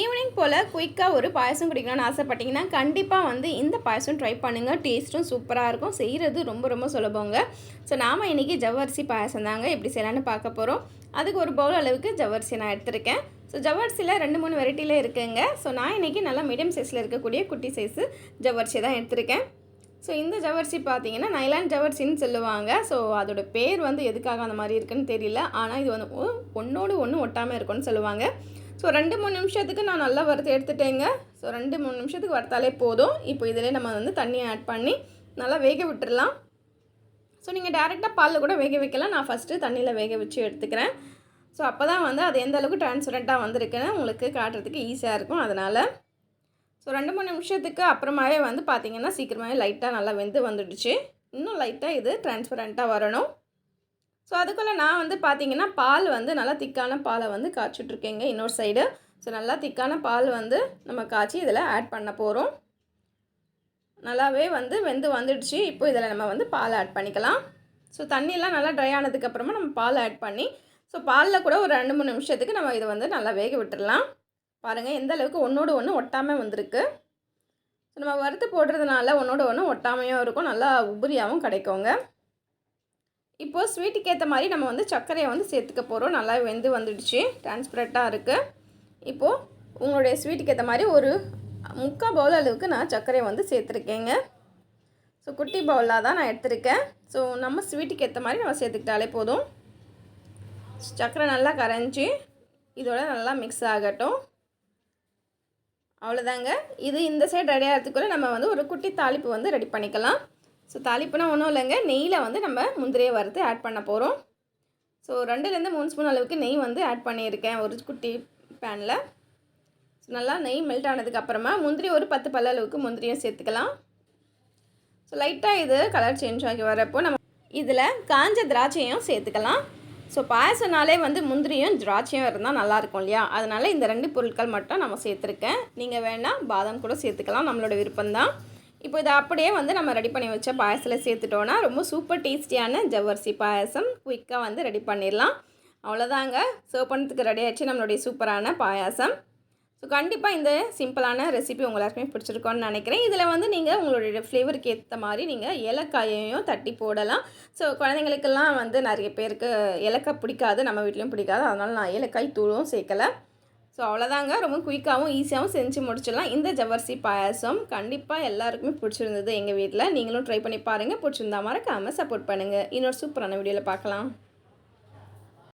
Evening போல் குயிக்காக ஒரு பாயசம் குடிக்கணும்னு ஆசைப்பட்டீங்கன்னா கண்டிப்பாக வந்து இந்த பாயசம் ட்ரை பண்ணுங்கள் டேஸ்ட்டும் சூப்பராக இருக்கும். செய்கிறது ரொம்ப ரொம்ப சுலபங்க. ஸோ நாம் இன்றைக்கி ஜவ்வரிசி பாயசம் தாங்க எப்படி செய்யலான்னு பார்க்க போகிறோம் அதுக்கு ஒரு பவுல் அளவுக்கு ஜவ்வரிசி நான் எடுத்திருக்கேன். ஸோ ஜவ்வரிசியில் ரெண்டு மூணு வெரைட்டியில் இருக்குங்க. ஸோ நான் இன்றைக்கி நல்லா மீடியம் சைஸில் இருக்கக்கூடிய குட்டி சைஸு ஜவ்வரிசி தான் எடுத்திருக்கேன். ஸோ இந்த ஜவ்வரிசி பார்த்தீங்கன்னா நைலான் ஜவ்வரிசின்னு சொல்லுவாங்க. ஸோ அதோட பேர் வந்து எதுக்காக அந்த மாதிரி இருக்குன்னு தெரியல. ஆனால் இது வந்து ஒன்றோடு ஒன்று ஒட்டாமல் இருக்கும்னு சொல்லுவாங்க. ஸோ ரெண்டு மூணு நிமிஷத்துக்கு நான் நல்லா வறுத்து எடுத்துட்டேங்க. ஸோ ரெண்டு மூணு நிமிஷத்துக்கு வறுத்தாலே போதும். இப்போ இதிலே நம்ம வந்து தண்ணியை ஆட் பண்ணி நல்லா வேக விட்டுறலாம். ஸோ நீங்கள் டேரெக்டாக பாலில் கூட வேக வைக்கலாம். நான் ஃபஸ்ட்டு தண்ணியில் வேக வச்சு எடுத்துக்கிறேன். ஸோ அப்போ தான் வந்து அது எந்த அளவுக்கு டிரான்ஸ்பரண்ட்டாக வந்திருக்குன்னு உங்களுக்கு காட்டுறதுக்கு ஈஸியாக இருக்கும். அதனால் ஸோ ரெண்டு மூணு நிமிஷத்துக்கு அப்புறமாவே வந்து பார்த்திங்கன்னா சீக்கிரமாகவே லைட்டாக நல்லா வெந்து வந்துடுச்சு. இன்னும் லைட்டாக இது டிரான்ஸ்பரண்ட்டாக வரணும். ஸோ அதுக்குள்ளே நான் வந்து பார்த்தீங்கன்னா பால் வந்து நல்லா திக்கான பாலை வந்து காய்ச்சிட்ருக்கேங்க இன்னொரு சைடு. ஸோ நல்லா திக்கான பால் வந்து நம்ம காய்ச்சி இதில் ஆட் பண்ண போகிறோம் நல்லாவே வந்து வெந்து வந்துடுச்சு. இப்போ இதில் நம்ம வந்து பால் ஆட் பண்ணிக்கலாம். ஸோ தண்ணியெலாம் நல்லா ட்ரை ஆனதுக்கப்புறமா நம்ம பால் ஆட் பண்ணி ஸோ பாலில் கூட ஒரு ரெண்டு மூணு நிமிஷத்துக்கு நம்ம இதை வந்து நல்லா வேக விட்டுடலாம் பாருங்கள் எந்த அளவுக்கு ஒன்றோடு ஒன்று ஒட்டாமல் வந்திருக்கு. ஸோ நம்ம வறுத்து போடுறதுனால ஒன்றோட ஒன்று ஒட்டாமையும் இருக்கும். நல்லா உபரியாகவும் கிடைக்குங்க. இப்போது ஸ்வீட்டுக்கு ஏற்ற மாதிரி நம்ம வந்து சர்க்கரையை வந்து சேர்த்துக்க போகிறோம் நல்லா வெந்து வந்துடுச்சு. டிரான்ஸ்பரண்ட்டாக இருக்குது இப்போது உங்களுடைய ஸ்வீட்டுக்கு ஏற்ற மாதிரி ஒரு முக்கால் பவுல் அளவுக்கு நான் சர்க்கரையை வந்து சேர்த்துருக்கேங்க. ஸோ குட்டி பவுலாக தான் நான் எடுத்திருக்கேன். ஸோ நம்ம ஸ்வீட்டுக்கு ஏற்ற மாதிரி நம்ம சேர்த்துக்கிட்டாலே போதும். சர்க்கரை நல்லா கரைஞ்சி இதோட நல்லா மிக்ஸ் ஆகட்டும். அவ்வளோதாங்க இது இந்த சைடு ரெடி ஆகிறதுக்குள்ளே நம்ம வந்து ஒரு குட்டி தாளிப்பு வந்து ரெடி பண்ணிக்கலாம். ஸோ தாளிப்புனா ஒன்றும் இல்லைங்க. நெய்யில் வந்து நம்ம முந்திரியை வறுத்து ஆட் பண்ண போகிறோம் ஸோ ரெண்டுலேருந்து மூணு ஸ்பூன் அளவுக்கு நெய் வந்து ஆட் பண்ணியிருக்கேன். ஒரு குட்டி பேனில் ஸோ நல்லா நெய் மெல்ட் ஆனதுக்கப்புறமா முந்திரி ஒரு பத்து பல்ல அளவுக்கு முந்திரியும் சேர்த்துக்கலாம். ஸோ லைட்டாக இது கலர் சேஞ்ச் ஆகி வரப்போ நம்ம இதில் காஞ்ச திராட்சையும் சேர்த்துக்கலாம். ஸோ பாயசம்னாலே வந்து முந்திரியும் திராட்சையும் இருந்தால் நல்லாயிருக்கும் இல்லையா? அதனால் இந்த ரெண்டு பொருட்கள் மட்டும் நம்ம சேர்த்துருக்கேன். நீங்கள் வேணால் பாதாம் கூட சேர்த்துக்கலாம். நம்மளோட விருப்பம்தான். இப்போ இதை அப்படியே வந்து நம்ம ரெடி பண்ணி வச்ச பாயசத்தில் சேர்த்துட்டோன்னா ரொம்ப சூப்பர் டேஸ்டியான ஜவ்வரிசி பாயசம் குயிக்காக வந்து ரெடி பண்ணிடலாம். அவ்வளோதாங்க சர்வ் பண்ணுறதுக்கு ரெடி ஆச்சு நம்மளுடைய சூப்பரான பாயாசம். ஸோ கண்டிப்பாக இந்த சிம்பிளான ரெசிபி உங்கள் எல்லாருக்குமே பிடிச்சிருக்கோன்னு நினைக்கிறேன். இதில் வந்து நீங்கள் உங்களுடைய ஃப்ளேவருக்கு ஏற்ற மாதிரி நீங்கள் ஏலக்காயையும் தட்டி போடலாம். ஸோ குழந்தைங்களுக்கெல்லாம் வந்து நிறைய பேருக்கு ஏலக்காய் பிடிக்காது நம்ம வீட்லேயும் பிடிக்காது. அதனால் நான் ஏலக்காய் தூளும் சேர்க்கலை. ஸோ அவ்வளோதாங்க ரொம்ப குயிக்காகவும் ஈஸியாகவும் செஞ்சு முடிச்சிடலாம். இந்த ஜவர்சி பாயாசம் கண்டிப்பாக எல்லாருக்குமே பிடிச்சிருந்தது எங்கள் வீட்டில் நீங்களும் ட்ரை பண்ணி பாருங்கள் பிடிச்சிருந்தா மறக்காமல் சப்போர்ட் பண்ணுங்கள் இன்னொரு சூப்பரான வீடியோவில் பார்க்கலாம்.